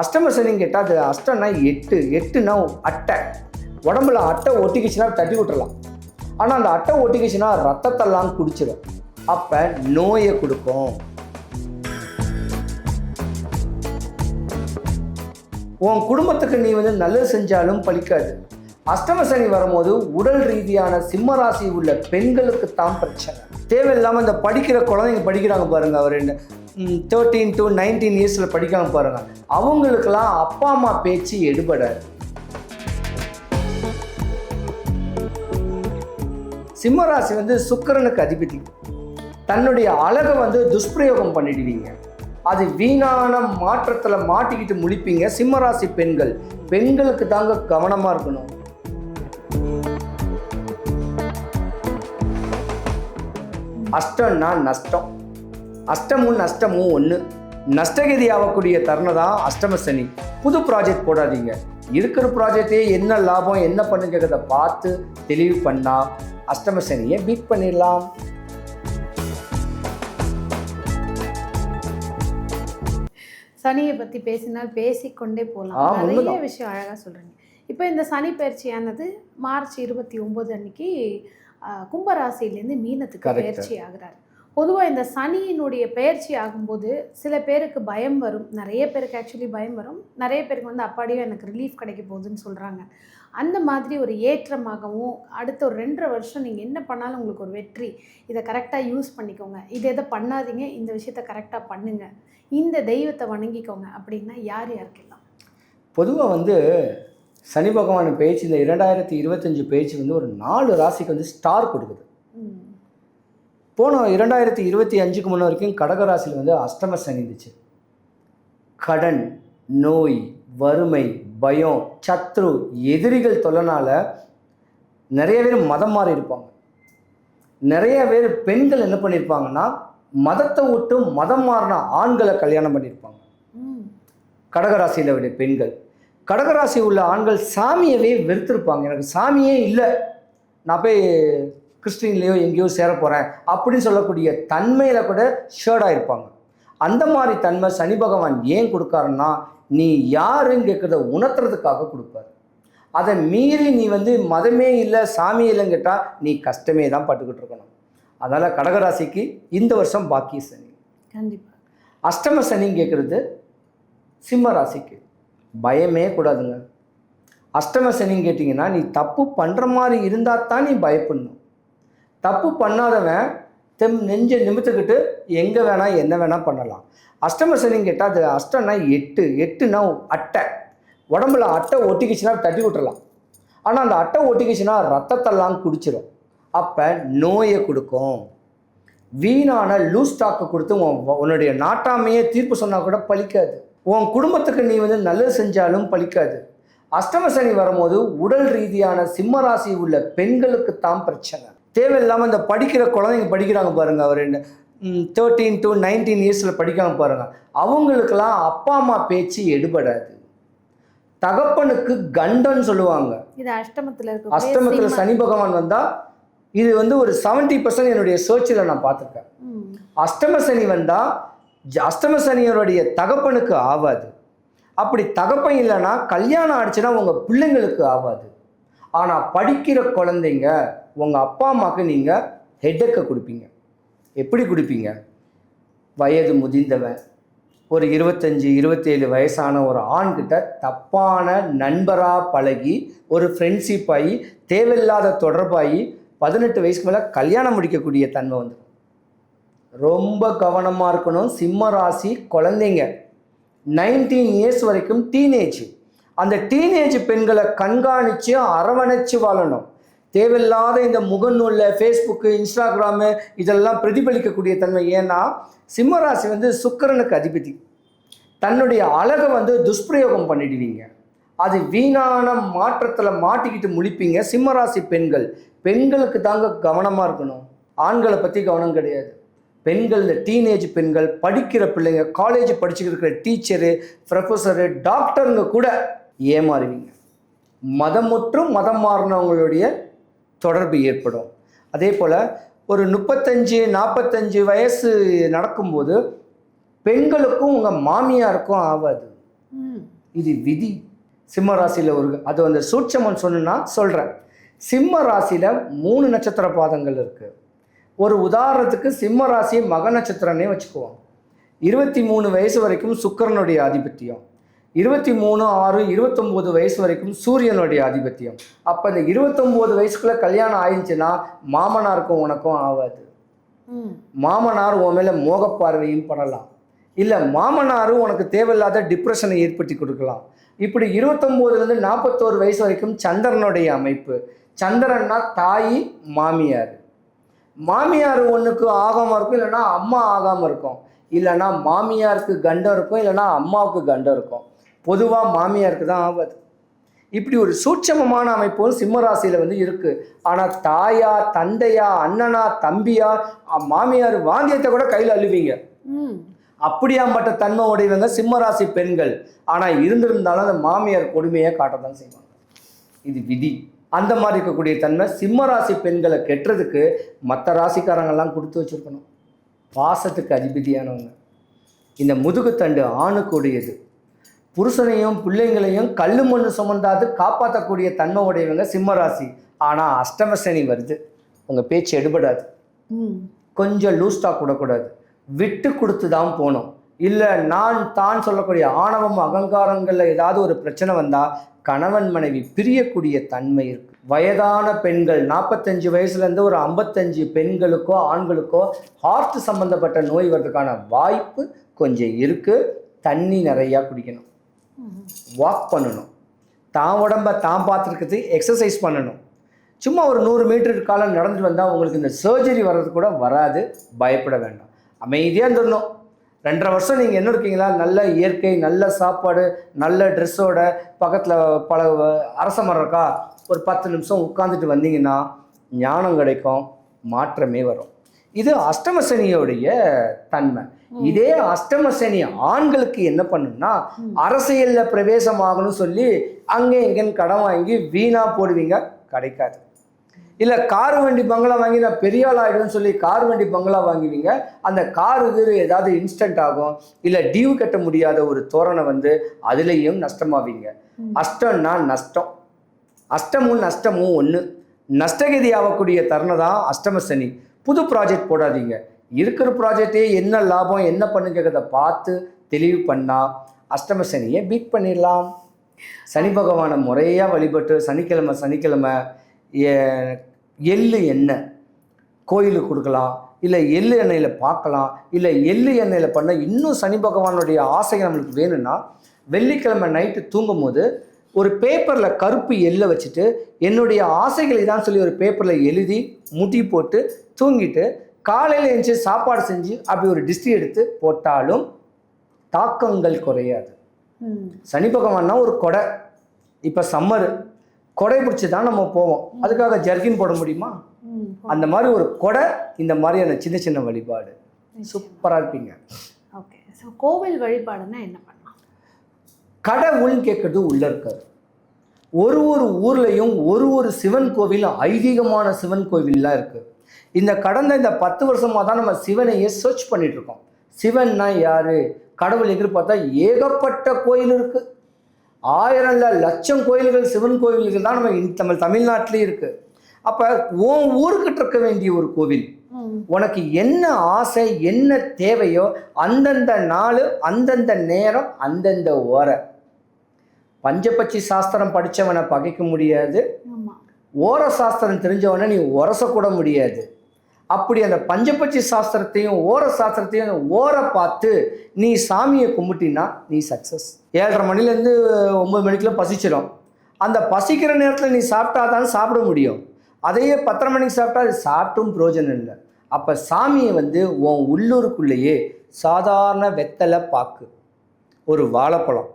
அஷ்டம சனின்னு கேட்டால் அது அஷ்டம்னா எட்டு எட்டுனா அட்டை. உடம்புல அட்டை ஒட்டிக்கிச்சுன்னா தட்டி விட்டுறலாம். ஆனால் அந்த அட்டை ஒட்டிக்கிச்சுன்னா ரத்தத்தெல்லாம் குடிச்சிடும் அப்போ நோயை கொடுக்கும். உன் குடும்பத்துக்கு நீ வந்து நல்லது செஞ்சாலும் பலிக்காது அஷ்டம சனி வரும்போது உடல் ரீதியான சிம்ம ராசி உள்ள பெண்களுக்கு தான் பிரச்சனை. தேவையில்லாமல் இந்த படிக்கிற குழந்தைங்க படிக்கிறாங்க பாருங்க அவர் தேர்ட்டீன் டு நைன்டீன் இயர்ஸில் படிக்காம பாருங்க. அவங்களுக்கெல்லாம் அப்பா அம்மா பேச்சு எடுபடாது சிம்மராசி வந்து சுக்கிரனுக்கு அதிபதி. தன்னுடைய அழகை வந்து துஷ்பிரயோகம் பண்ணிடுவீங்க. அது வீணான மாற்றத்தில் மாட்டிக்கிட்டு முழிப்பீங்க சிம்மராசி பெண்கள். பெண்களுக்கு தாங்க கவனமாக இருக்கணும். அஷ்டம்னா நஷ்டம். அஷ்டமும் நஷ்டமும் ஒன்று நஷ்டகதி ஆகக்கூடிய தருணம் தான் அஷ்டம சனி. புது ப்ராஜெக்ட் போடாதீங்க. இருக்கிற ப்ராஜெக்டே என்ன லாபம் என்ன பண்ணுங்கிறத பார்த்து தெளிவு பண்ணால் அஷ்டம சனியை பீட் பண்ணிடலாம். சனியை பற்றி பேசினால் பேசிக்கொண்டே போகலாம் நிறைய. விஷயம் அழகாக சொல்கிறீங்க இப்போ இந்த சனி பயிற்சியானது மார்ச் இருபத்தி ஒம்பது அன்னைக்கு ஆஹ், கும்பராசியிலேருந்து மீனத்துக்கு. பயிற்சி ஆகுறாரு. பொதுவாக இந்த சனியினுடைய பயிற்சி ஆகும்போது சில பேருக்கு பயம் வரும். நிறைய பேருக்கு ஆக்சுவலி பயம் வரும். நிறைய பேருக்கு வந்து அப்பாடியோ எனக்கு ரிலீஃப் கிடைக்க போகுதுன்னு சொல்கிறாங்க அந்த மாதிரி ஒரு ஏற்றமாகவும் அடுத்த ஒரு ரெண்டரை வருஷம் நீங்கள் என்ன பண்ணாலும் உங்களுக்கு ஒரு வெற்றி. இதை கரெக்டாக யூஸ் பண்ணிக்கோங்க. இதை எதை பண்ணாதீங்க. இந்த விஷயத்த கரெக்டாக பண்ணுங்க. இந்த தெய்வத்தை வணங்கிக்கோங்க. அப்படின்னா யார் யாருக்கெல்லாம்? பொதுவாக வந்து சனி பகவான் பேச்சு இந்த இரண்டாயிரத்தி இருபத்தஞ்சு பேச்சு வந்து ஒரு நாலு ராசிக்கு வந்து ஸ்டார் கொடுக்குது. போன இரண்டாயிரத்தி இருபத்தி அஞ்சுக்கு முன்ன வரைக்கும் கடக ராசியில் வந்து அஷ்டம சனி இருந்துச்சு கடன் நோய் வறுமை பயம் சத்ரு எதிரிகள் தொல்லனால நிறைய பேர் மதம் மாறி இருப்பாங்க நிறைய பேர் பெண்கள் என்ன பண்ணியிருப்பாங்கன்னா மதத்தை விட்டு மதம் மாறின ஆண்களை கல்யாணம் பண்ணியிருப்பாங்க. கடகராசியில் விட பெண்கள் கடகராசி உள்ள ஆண்கள் சாமியவே வெறுத்திருப்பாங்க. எனக்கு சாமியே இல்லை. நான் போய் கிறிஸ்டின்லேயோ எங்கேயோ சேர போகிறேன் அப்படின்னு சொல்லக்கூடிய தன்மையில் கூட ஷேர்டாக இருப்பாங்க. அந்த மாதிரி தன்மை சனி பகவான் ஏன் கொடுக்காருன்னா நீ யாருன்னு கேட்குறத உணர்த்துறதுக்காக கொடுப்பாரு. அதை மீறி நீ வந்து மதமே இல்லை சாமி இல்லைன்னு கேட்டால் நீ கஷ்டமே தான் பட்டுக்கிட்டு இருக்கணும். அதனால் கடகராசிக்கு இந்த வருஷம் பாக்கிய சனி. கண்டிப்பா. அஷ்டம சனின்னு கேட்குறது சிம்ம ராசிக்கு. பயமே கூடாதுங்க. அஷ்டம சனின்னு கேட்டிங்கன்னா நீ தப்பு பண்ணுற மாதிரி இருந்தால் தான் நீ பயப்படணும். தப்பு பண்ணாதவன் தெம் நெஞ்சை நிமித்துக்கிட்டு எங்கே வேணால் என்ன வேணால் பண்ணலாம். அஷ்டம சனின்னு கேட்டால் அது அஷ்டம்னா எட்டு எட்டுனா அட்டை. உடம்புல அட்டை ஒட்டிக்கிச்சுன்னா தட்டி விட்டுறலாம். ஆனால் அந்த அட்டை ஒட்டிக்கிச்சுன்னா ரத்தத்தெல்லாம் குடிச்சிடும் அப்போ நோயை கொடுக்கும். வீணான லூஸ் ஸ்டாக்கை கொடுத்து உன் உன்னுடைய நாட்டாமையே தீர்ப்பு சொன்னால் கூட பலிக்காது உன் குடும்பத்துக்கு நீ வந்து நல்லது செஞ்சாலும் பலிக்காது அஷ்டம சனி வரும்போது உடல் ரீதியான சிம்ம ராசி உள்ள பெண்களுக்கு தான் பிரச்சனை. தேவையில்லாமல் இந்த படிக்கிற குழந்தைங்க படிக்கிறாங்க பாருங்க அவர் தேர்ட்டீன் டு நைன்டீன் இயர்ஸில் படிக்காம பாருங்க. அவங்களுக்கெல்லாம் அப்பா அம்மா பேச்சு எடுபடாது. தகப்பனுக்கு கண்டன்னு சொல்லுவாங்க. இது அஷ்டமத்துல இருக்க அஷ்டமத்தில் சனி பகவான் வந்தால் இது வந்து ஒரு செவன்ட்டி பர்சன்ட் என்னுடைய சர்ச்சில் நான் பார்த்துருக்கேன். அஷ்டம சனி வந்தால் அஷ்டம சனியருடைய தகப்பனுக்கு ஆகாது அப்படி தகப்பன் இல்லைன்னா கல்யாணம் ஆடிச்சுன்னா உங்கள் பிள்ளைங்களுக்கு ஆகாது ஆனால் படிக்கிற குழந்தைங்க உங்கள் அப்பா அம்மாவுக்கு நீங்கள் ஹெட்டக்கை கொடுப்பீங்க. எப்படி கொடுப்பீங்க? வயது முதிர்ந்தவன் ஒரு இருபத்தஞ்சி இருபத்தேழு வயசான ஒரு ஆண்கிட்ட தப்பான நண்பராக பழகி ஒரு ஃப்ரெண்ட்ஷிப் ஆகி தேவையில்லாத தொடர்பாகி பதினெட்டு வயசுக்கு மேலே கல்யாணம் முடிக்கக்கூடிய தன்மை வந்துடும். ரொம்ப கவனமாக இருக்கணும். சிம்ம ராசி குழந்தைங்க. நைன்டீன் இயர்ஸ் வரைக்கும் டீனேஜ் அந்த டீனேஜ் பெண்களை கண்காணித்து அரவணைச்சு வாழணும். தேவையில்லாத இந்த முகநூலில் ஃபேஸ்புக்கு இன்ஸ்டாகிராமு இதெல்லாம் பிரதிபலிக்கக்கூடிய தன்மை. ஏன்னா சிம்மராசி வந்து சுக்கரனுக்கு அதிபதி. தன்னுடைய அழகை வந்து துஷ்பிரயோகம் பண்ணிடுவீங்க. அது வீணான மாற்றத்தில் மாட்டிக்கிட்டு முழிப்பீங்க. சிம்மராசி பெண்கள். பெண்களுக்கு தாங்க கவனமாக இருக்கணும். ஆண்களை பற்றி கவனம் கிடையாது. பெண்கள் இந்த டீனேஜ் பெண்கள் படிக்கிற பிள்ளைங்க காலேஜ் படிச்சுக்கிட்டு இருக்கிற டீச்சரு ப்ரொஃபஸரு டாக்டருங்க கூட ஏமாறுவீங்க. மதமுற்றும் மதம் மாறினவங்களுடைய தொடர்பு ஏற்படும். அதே போல் ஒரு முப்பத்தஞ்சு நாற்பத்தஞ்சு வயசு நடக்கும்போது பெண்களுக்கும் உங்கள் மாமியாருக்கும் ஆகாது இது விதி. சிம்ம ராசியில் ஒரு அது அந்த சூட்சமன் சொன்னா சொல்கிறேன் சிம்ம ராசியில் மூணு நட்சத்திர பாதங்கள் இருக்குது ஒரு உதாரணத்துக்கு சிம்ம ராசியை மக நட்சத்திரனே வச்சுக்குவோம். இருபத்தி மூணு வயசு வரைக்கும் சுக்கிரனுடைய ஆதிபத்தியம். இருபத்தி மூணு ஆறு இருபத்தொம்போது வயசு வரைக்கும் சூரியனுடைய ஆதிபத்தியம். அப்போ இந்த இருபத்தொம்போது வயசுக்குள்ளே கல்யாணம் ஆயிடுச்சுன்னா மாமனாருக்கும் உனக்கும் ஆகாது மாமனார் உன் மேலே மோகப்பார்வையும் படலாம் இல்லை மாமனாரும் உனக்கு தேவையில்லாத டிப்ரெஷனை ஏற்படுத்தி கொடுக்கலாம். இப்படி இருபத்தொம்போதுலேருந்து நாற்பத்தோரு வயசு வரைக்கும் சந்திரனுடைய அமைப்பு. சந்திரன்னா தாய் மாமியார். மாமியார் ஒன்றுக்கு ஆகாமல் இருக்கும் இல்லைன்னா அம்மா ஆகாமல் இருக்கும். இல்லைன்னா மாமியாருக்கு கண்டம் இருக்கும் இல்லைன்னா அம்மாவுக்கு கண்டம் இருக்கும். பொதுவாக மாமியாருக்கு தான் ஆகாது. இப்படி ஒரு சூட்சமமான அமைப்பு சிம்ம ராசியில வந்து இருக்கு. ஆனா தாயா தந்தையா அண்ணனா தம்பியா மாமியார் வாந்தியத்தை கூட கையில் அள்ளுவீங்க. ம். அப்படியாப்பட்ட தன்மை உடையவங்க சிம்ம ராசி பெண்கள். ஆனா இருந்திருந்தாலும் அந்த மாமியார் கொடுமையை காட்டத்தான் செய்வாங்க. இது விதி. அந்த மாதிரி இருக்கக்கூடிய தன்மை சிம்ம ராசி பெண்களை கெட்டுறதுக்கு மற்ற ராசிக்காரங்கெல்லாம் கொடுத்து வச்சிருக்கணும். பாசத்துக்கு அதிபதியானவங்க. இந்த முதுகுத்தண்டு ஆணுக்குடையது. புருஷனையும் பிள்ளைங்களையும் கல்லு மண்ணு சுமந்தாது காப்பாற்றக்கூடிய தன்மை உடையவங்க சிம்ம ராசி. ஆனால் அஷ்டம சனி வருது. உங்கள் பேச்சு எடுபடாது. கொஞ்சம் லூஸ்டாக கூடக்கூடாது விட்டு கொடுத்து தான் போகணும். இல்லை நான் தான் சொல்லக்கூடிய ஆணவம் அகங்காரங்களில் ஏதாவது ஒரு பிரச்சனை வந்தால் கணவன் மனைவி பிரியக்கூடிய தன்மை இருக்கு. வயதான பெண்கள் நாற்பத்தஞ்சு வயசுலேருந்து ஒரு ஐம்பத்தஞ்சு பெண்களுக்கோ ஆண்களுக்கோ ஹார்ட் சம்மந்தப்பட்ட நோய் வர்றதுக்கான வாய்ப்பு கொஞ்சம் இருக்குது தண்ணி நிறையா குடிக்கணும். வாக் பண்ணணும். தான் உடம்ப தான் பார்த்துருக்கிறது எக்ஸசைஸ் பண்ணணும். சும்மா ஒரு நூறு மீட்டர் காலம் நடந்துட்டு வந்தால் உங்களுக்கு இந்த சர்ஜரி வர்றது கூட வராது. பயப்பட வேண்டாம். அமைதியாக இருந்துடணும். ரெண்டரை வருஷம் நீங்கள் என்ன இருக்கீங்களா? நல்ல இயற்கை நல்ல சாப்பாடு நல்ல ட்ரெஸ்ஸோட பக்கத்தில் பல அரச மரம் இருக்கா? ஒரு பத்து நிமிஷம் உட்காந்துட்டு வந்தீங்கன்னா ஞானம் கிடைக்கும் மாற்றமே வரும். இது அஷ்டம சனியோடைய தன்மை. இதே அஷ்டம சனி ஆண்களுக்கு என்ன பண்ணுன்னா ம். அரசியல்ல பிரவேசமாகணும்னு சொல்லி அங்கே இங்கேன்னு கடன் வாங்கி வீணா போடுவீங்க கிடைக்காது. இல்லை கார் வண்டி பங்களா வாங்கி நான் பெரிய ஆள் ஆகிடும்னு சொல்லி கார் வண்டி பங்களா வாங்குவீங்க. அந்த கார் இது ஏதாவது இன்ஸ்டன்ட் ஆகும். இல்லை டியூ கட்ட முடியாத ஒரு தோரணை வந்து அதுலேயும் நஷ்டமாவீங்க. அஷ்டம்னா நஷ்டம். அஷ்டமும் நஷ்டமும் ஒன்று நஷ்டகதி ஆகக்கூடிய தருணம் தான் அஷ்டம சனி. புது ப்ராஜெக்ட் போடாதீங்க. இருக்கிற ப்ராஜெக்டே என்ன லாபம் என்ன பண்ணுங்கிறத பார்த்து தெளிவு பண்ணால் அஷ்டம சனியை பீட் பண்ணிடலாம். சனி பகவானை முறையாக வழிபட்டு சனிக்கிழமை சனிக்கிழமை எள்ளு எண்ணெய். கோயிலுக்கு கொடுக்கலாம் இல்லை எள்ளு எண்ணெயில் பார்க்கலாம் இல்லை எள்ளு எண்ணெயில் பண்ண இன்னும் சனி பகவானுடைய ஆசை நம்மளுக்கு வேணும்னா வெள்ளிக்கிழமை நைட்டு தூங்கும் போது ஒரு பேப்பரில் கருப்பு எள்ளை வச்சுட்டு என்னுடைய ஆசைகளை தான் சொல்லி ஒரு பேப்பரில் எழுதி முடி போட்டு தூங்கிட்டு காலையில் எழுந்துச்சு சாப்பாடு செஞ்சு அப்படி ஒரு டிஸ்ட்ரி எடுத்து போட்டாலும் தாக்கங்கள் குறையாது. சனி பகவான்னா ஒரு கொடை. இப்போ சம்மரு கொடை பிடிச்சி தான் நம்ம போவோம். அதுக்காக ஜர்கின் போட முடியுமா? அந்த மாதிரி ஒரு கொடை இந்த மாதிரியான சின்ன சின்ன வழிபாடு. சூப்பராக இருப்பீங்க. ஓகே. ஸோ கோவில் வழிபாடுன்னா என்ன பண்ணலாம்? கடவுள்னு கேட்கறது உள்ள இருக்காது. ஒரு ஒரு ஊர்லேயும் ஒரு ஒரு சிவன் கோவில் ஐதீகமான சிவன் கோவில்லாம் இருக்குது இந்த கடந்த இந்த பத்து வருஷமாக தான் நம்ம சிவனையே சர்ச் பண்ணிட்டு இருக்கோம். சிவன்னா யாரு? கடவுள் எதிர்பார்த்தா ஏகப்பட்ட கோயில் இருக்குது ஆயிரம் இல்ல லட்சம் கோயில்கள் சிவன் கோயில்கள் தான் நம்ம நம்ம தமிழ்நாட்டிலே இருக்குது அப்போ உன் ஊருக்கிட்ட இருக்க வேண்டிய ஒரு கோவில் உனக்கு என்ன ஆசை என்ன தேவையோ அந்தந்த நாள் அந்தந்த நேரம் அந்தந்த ஓரை. பஞ்சபட்சி சாஸ்திரம் படித்தவனை பகைக்க முடியாது. ஓர சாஸ்திரம் தெரிஞ்சவனை நீ உரசக்கூட முடியாது. அப்படி அந்த பஞ்சபட்சி சாஸ்திரத்தையும் ஓர சாஸ்திரத்தையும் ஓர பார்த்து நீ சாமியை கும்பிட்டினா நீ சக்ஸஸ் ஏழரை மணிலேருந்து ஒம்பது மணிக்குள்ள பசிச்சிடும் அந்த பசிக்கிற நேரத்தில் நீ சாப்பிட்டா தான் சாப்பிட முடியும். அதையே பத்தரை மணிக்கு சாப்பிட்டா அது சாப்பிட்டும் பிரயோஜனம் இல்லை. அப்போ சாமியை வந்து உன் உள்ளூருக்குள்ளேயே சாதாரண வெத்தலை பாக்கு ஒரு வாழைப்பழம்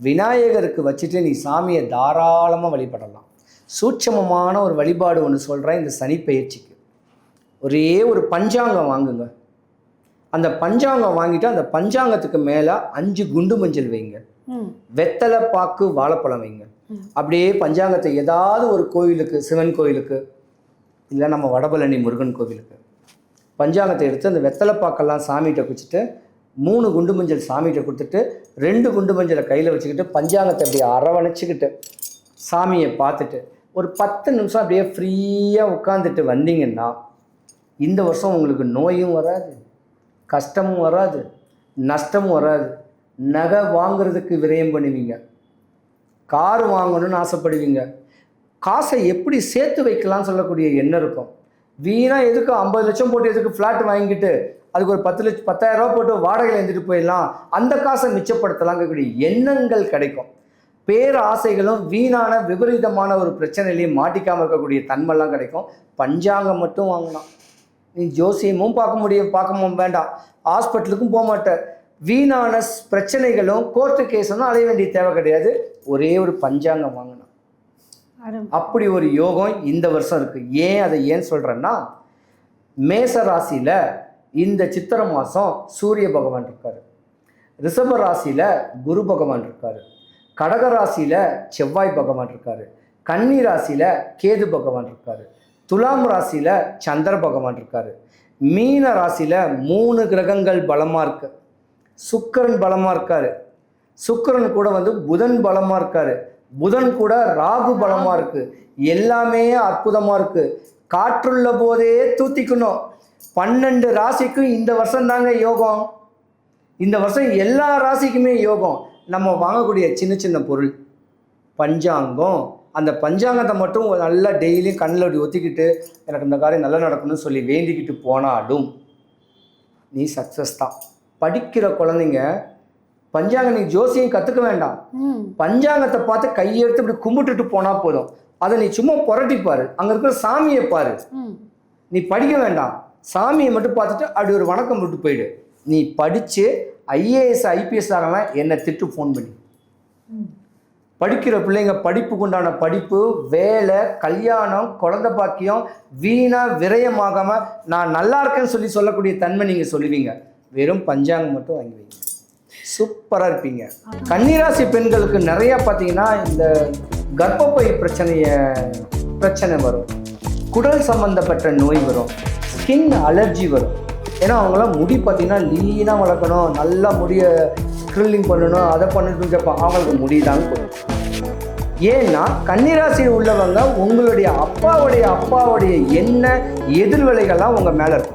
விநாயகருக்கு வச்சுட்டு நீ சாமியை தாராளமாக வழிபடலாம். சூட்சமமான ஒரு வழிபாடு ஒன்று சொல்கிறேன் இந்த சனி பயிற்சிக்கு ஒரே ஒரு பஞ்சாங்கம் வாங்குங்க. அந்த பஞ்சாங்கம் வாங்கிட்டு அந்த பஞ்சாங்கத்துக்கு மேலே அஞ்சு குண்டு மஞ்சள் வைங்க. வெத்தலை பாக்கு வாழைப்பழம் வைங்க. அப்படியே பஞ்சாங்கத்தை ஏதாவது ஒரு கோயிலுக்கு சிவன் கோயிலுக்கு இல்லை நம்ம வடபழனி முருகன் கோவிலுக்கு பஞ்சாங்கத்தை எடுத்து அந்த வெத்தலை பாக்கெல்லாம் சாமிகிட்ட குச்சிட்டு மூணு குண்டு மஞ்சள் சாமிகிட்ட கொடுத்துட்டு ரெண்டு குண்டு மஞ்சளை கையில் வச்சுக்கிட்டு பஞ்சாங்கத்தை அப்படியே அரவணைச்சிக்கிட்டு சாமியை பார்த்துட்டு ஒரு பத்து நிமிஷம் அப்படியே ஃப்ரீயாக உட்காந்துட்டு வந்தீங்கன்னா இந்த வருஷம் உங்களுக்கு நோயும் வராது கஷ்டமும் வராது நஷ்டமும் வராது. நகை வாங்குறதுக்கு விரயம் பண்ணுவீங்க. கார் வாங்கணும்னு ஆசைப்படுவீங்க. காசை எப்படி சேர்த்து வைக்கலாம்னு சொல்லக்கூடிய எண்ணம் இருக்கும். வீணாக எதுக்கு ஐம்பது லட்சம் போட்டு எதுக்கு ஃப்ளாட் வாங்கிட்டு அதுக்கு ஒரு பத்து லட்சம் பத்தாயிரம் ரூபா போட்டு வாடகையில் எழுந்துட்டு போயிடலாம். அந்த காசை மிச்சப்படுத்தலாங்கக்கூடிய எண்ணங்கள் கிடைக்கும். பேர் ஆசைகளும் வீணான விபரீதமான ஒரு பிரச்சனையிலையும் மாட்டிக்காமல் இருக்கக்கூடிய தன்மைலாம் கிடைக்கும். பஞ்சாங்கம் மட்டும் வாங்கலாம். நீ ஜோசியமும் பார்க்க முடியும் பார்க்க மு- வேண்டாம். ஹாஸ்பிட்டலுக்கும் போக மாட்டேன். வீணான பிரச்சனைகளும் கோர்ட்டு கேஸும் அலைய வேண்டிய தேவை கிடையாது. ஒரே ஒரு பஞ்சாங்கம் வாங்கணும் அருமை. அப்படி ஒரு யோகம் இந்த வருஷம் இருக்குது ஏன் அதை ஏன் சொல்கிறேன்னா மேச ராசியில் இந்த சித்திரை மாதம் சூரிய பகவான் இருக்கார். ரிஷப ராசியில் குரு பகவான் இருக்கார். கடக ராசியில் செவ்வாய் பகவான் இருக்கார். கன்னி ராசியில் கேது பகவான் இருக்கார். துலாம் ராசியில் சந்திர பகவான் இருக்கார். மீன ராசியில் மூணு கிரகங்கள் பலமாக இருக்கு. சுக்கிரன் பலமாக இருக்கார். சுக்கரன் கூட வந்து புதன் பலமாக இருக்கார். புதன் கூட ராகு பலமாக இருக்குது எல்லாமே அற்புதமாக இருக்குது காற்றுள்ள போதே தூத்திக்கணும். பன்னெண்டு ராசிக்கும் இந்த வருஷம் தாங்க யோகம். இந்த வருஷம் எல்லா ராசிக்குமே யோகம். நம்ம வாங்கக்கூடிய சின்ன சின்ன பொருள். பஞ்சாங்கம் அந்த பஞ்சாங்கத்தை மட்டும் நல்லா டெய்லியும் கண்ணில் அப்படி ஒத்திக்கிட்டு எனக்கு இந்த காரியம் நல்லா நடக்கணும்னு சொல்லி வேண்டிக்கிட்டு போனாலும் நீ சக்ஸஸ் தான். படிக்கிற குழந்தைங்க பஞ்சாங்கம் நீ ஜோசியம் கற்றுக்க வேண்டாம். பஞ்சாங்கத்தை பார்த்து கையெடுத்து இப்படி கும்பிட்டுட்டு போனால் போதும். அதை நீ சும்மா புரட்டிப்பாரு அங்கே இருக்கிற சாமியை பாரு. நீ படிக்க வேண்டாம். சாமியை மட்டும் பார்த்துட்டு அப்படி ஒரு வணக்கம் விட்டு போயிடு. நீ படித்து ஐஏஎஸ் ஐபிஎஸ் ஆகலாம் என்னை திட்டு ஃபோன் பண்ணி. படிக்கிற பிள்ளைங்க படிப்புக்கு உண்டான படிப்பு வேலை கல்யாணம் குழந்தை பாக்கியம் வீணா விரயமாகாம நான் நல்லா இருக்கேன்னு சொல்லி சொல்லக்கூடிய தன்மை நீங்க சொல்லுவீங்க. வெறும் பஞ்சாங்கம் மட்டும் வாங்கி வைங்க. சூப்பராக இருப்பீங்க. கன்னிராசி பெண்களுக்கு நிறைய பார்த்தீங்கன்னா இந்த கர்ப்பப்பை பிரச்சனைய பிரச்சனை வரும். குடல் சம்பந்தப்பட்ட நோய் வரும். ஸ்கின் அலர்ஜி வரும். ஏன்னா அவங்களாம் முடி பார்த்தீங்கன்னா லீனாக வளர்க்கணும். நல்லா முடிய ஸ்க்ரில்லிங் பண்ணணும் அதை பண்ணணும்னு கேட்பாங்க. அவங்களுக்கு முடிதாங்க போடும் ஏன்னா கன்னிராசியில் உள்ளவங்க உங்களுடைய அப்பாவுடைய அப்பாவுடைய என்ன எதிர்விளைகள்லாம் உங்கள் மேலே இருக்கும்.